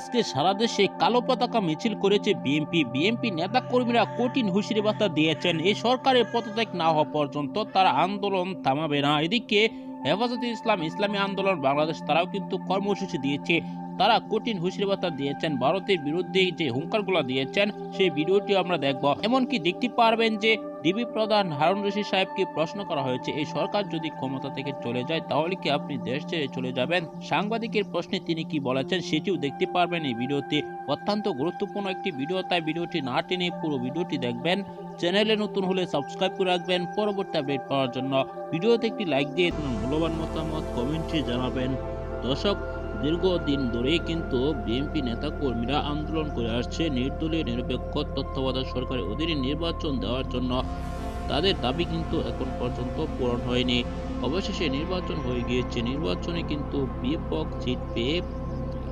আজকে সারা দেশে কালো পতাকা মিছিল করেছে বিএনপি। বিএনপি নেতা কর্মীরা কঠিন হুঁশিয়ারি বার্তা দিয়েছেন। এই সরকারের পদত্যাগ না হওয়া পর্যন্ত তারা আন্দোলন থামাবে না। এদিকে হেফাজতে ইসলাম, ইসলামী আন্দোলন বাংলাদেশ তারাও কিন্তু কর্মসূচি দিয়েছে। তারা কঠিন হুঁশিয়ারবার্তা দিয়েছেন, ভারতের বিরুদ্ধে যে হুঙ্কারগুলো দিয়েছেন, সেই ভিডিওটি আমরা দেখব। এমনকি দেখতে পারবেন যে ডিবি প্রধান হারুন রশিদ সাহেবকে প্রশ্ন করা হয়েছে, এই সরকার যদি ক্ষমতা থেকে চলে যায়, তাহলে কি আপনি দেশ ছেড়ে চলে যাবেন? সাংবাদিকের প্রশ্নে তিনি কি বলেছেন, সেটিও দেখতে পারবেন এই ভিডিওতে। অত্যন্ত গুরুত্বপূর্ণ একটি ভিডিও, তাই ভিডিওটি না টেনে পুরো ভিডিওটি দেখবেন। চ্যানেলে নতুন হলে সাবস্ক্রাইব করে রাখবেন পরবর্তী আপডেট পাওয়ার জন্য। ভিডিওতে একটি লাইক দিয়ে মূল্যবান মতামত কমেন্টে জানাবেন। দর্শক দীর্ঘদিন ধরেই কিন্তু বিএনপি নেতা কর্মীরা আন্দোলন করে আসছে নির্দলীয় নিরপেক্ষ তত্ত্বাবধায়ক সরকারের অধীনে নির্বাচন দেওয়ার জন্য। তাদের দাবি কিন্তু এখন পর্যন্ত পূরণ হয়নি। অবশেষে নির্বাচন হয়ে গিয়েছে। নির্বাচনে কিন্তু বিপক্ষ জিতবে পেয়ে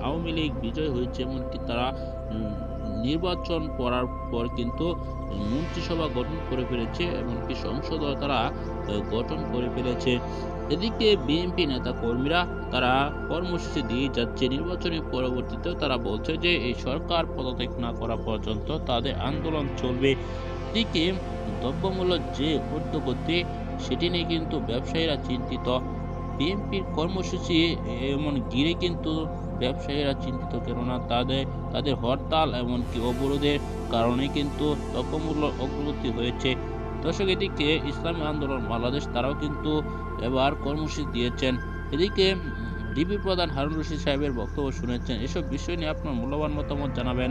আওয়ামী লীগ বিজয় হয়েছে এমনকি তারা নির্বাচন করার পর কিন্তু মন্ত্রিসভা গঠন করে ফেলেছে, এমনকি সংসদও তারা গঠন করে ফেলেছে। এদিকে বিএনপি নেতা কর্মীরা তারা কর্মসূচি দিয়ে যাচ্ছে। নির্বাচনের পরবর্তীতেও তারা বলছে যে, এই সরকার পদত্যাগ না করা পর্যন্ত তাদের আন্দোলন চলবে। এদিকে দ্রব্যমূল্য যে ঊর্ধ্বগতি সেটি নিয়ে কিন্তু ব্যবসায়ীরা চিন্তিত। বিএনপির কর্মসূচি এমন ঘিরে কিন্তু ব্যবসায়ীরা চিন্তিত, কেননা তাদের তাদের হরতাল এমনকি অবরোধের কারণে কিন্তু দ্রব্যমূল্য অগ্রগতি হয়েছে। দর্শক, এদিকে ইসলামী আন্দোলন বাংলাদেশ, তারাও কিন্তু এবার কর্মসূচি দিয়েছেন। এদিকে ডিবি প্রধান হারুন রশিদ সাহেবের বক্তব্য শুনেছেন। এসব বিষয় নিয়ে আপনার মূল্যবান মতামত জানাবেন।